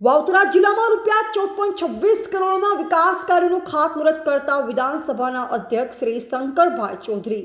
વાવથરા જિલ્લામાં રૂપિયા ચૌદ છવ્વીસ કરોડના વિકાસ કાર્યોનું ખાતમુહૂર્ત કરતા વિધાનસભાના અધ્યક્ષ શ્રી શંકરભાઈ ચૌધરી.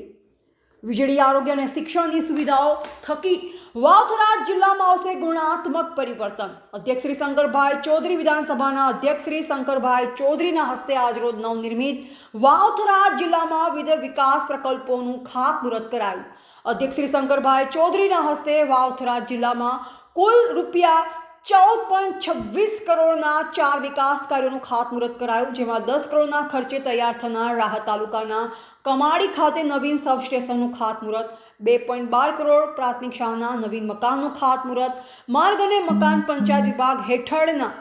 વીજળી આરોગ્ય અને શિક્ષણની સુવિધાઓ થકી વાવથરા જિલ્લામાં આવશે ગુણાત્મક પરિવર્તન. અધ્યક્ષ શ્રી શંકરભાઈ ચૌધરી વિધાનસભાના અધ્યક્ષ શ્રી શંકરભાઈ ચૌધરીના હસ્તે આજરોજ નવનિર્મિત વાવથરા જિલ્લામાં વિવિધ વિકાસ પ્રકલ્પોનું ખાતમુહૂર્ત કરાયું. અધ્યક્ષ શ્રી શંકરભાઈ ચૌધરીના હસ્તે વાવથરા જિલ્લામાં કુલ રૂપિયા ચૌદ પોઈન્ટ છવ્વીસ કરોડના ચાર વિકાસ કાર્યોનું ખાતમુહૂર્ત કરાયું, જેમાં દસ કરોડના ખર્ચે તૈયાર થનાર રાહત તાલુકાના કમાડી ખાતે નવીન સબસ્ટેશનનું ખાતમુહૂર્ત, બે પોઈન્ટ બાર કરોડ પ્રાથમિક શાળાના નવીન મકાનનું ખાતમુહૂર્ત, માર્ગ અને મકાન પંચાયત વિભાગ હેઠળના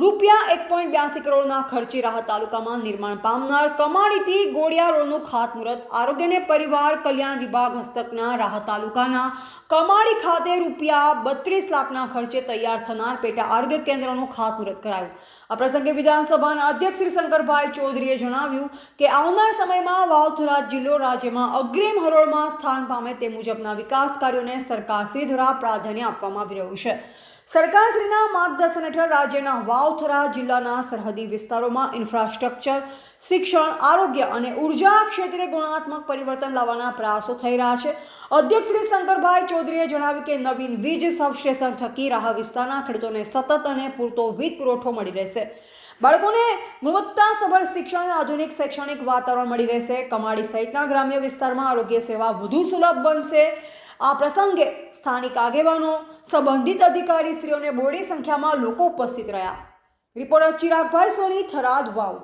રૂપિયા એક પોઈન્ટ બ્યાસી કરોડના ખર્ચે રાહત તાલુકામાં નિર્માણ પામનાર કમાડીથી ગોળિયા રોડનું ખાતમુહૂર્ત. આરોગ્ય અને પરિવાર કલ્યાણ વિભાગ હસ્તકના રાહત તાલુકાના કમાડી ખાતે રૂપિયા બત્રીસ લાખના ખર્ચે તૈયાર થનાર પેટા આરોગ્ય કેન્દ્રનું ખાતમુહૂર્ત કરાયું. આ પ્રસંગે વિધાનસભાના અધ્યક્ષ શ્રી શંકરભાઈ ચૌધરીએ જણાવ્યું કે આવનાર સમયમાં વાવથુરા જિલ્લો રાજ્યમાં અગ્રીમ હરોળમાં સ્થાન પામે તે મુજબના વિકાસ કાર્યોને સરકારશ્રી દ્વારા પ્રાધાન્ય આપવામાં આવી રહ્યું છે. સરકારશ્રીના માર્ગદર્શન હેઠળ રાજ્યના વાવથરા જિલ્લાના સરહદી વિસ્તારોમાં ઇન્ફ્રાસ્ટ્રક્ચર, શિક્ષણ, આરોગ્ય અને ઊર્જા ક્ષેત્રે ગુણાત્મક પરિવર્તન લાવવાના પ્રયાસો થઈ રહ્યા છે. અધ્યક્ષ શ્રી શંકરભાઈ ચૌધરીએ જણાવ્યું કે નવીન વીજ સબસ્ટેશન થકી રાહ વિસ્તારના ખેડૂતોને સતત અને પૂરતો વીજ પુરવઠો મળી રહેશે. બાળકોને ગુણવત્તાસભર શિક્ષણ અને આધુનિક શૈક્ષણિક વાતાવરણ મળી રહેશે. કમાડી સહિતના ગ્રામ્ય વિસ્તારમાં આરોગ્ય સેવા વધુ સુલભ બનશે. આ પ્રસંગે સ્થાનિક આગેવાનો, સંબંધિત અધિકારીશ્રીઓને બોડી સંખ્યામાં લોકો ઉપસ્થિત રહ્યા. રિપોર્ટર ચિરાગભાઈ સોની થરાદ વાવ.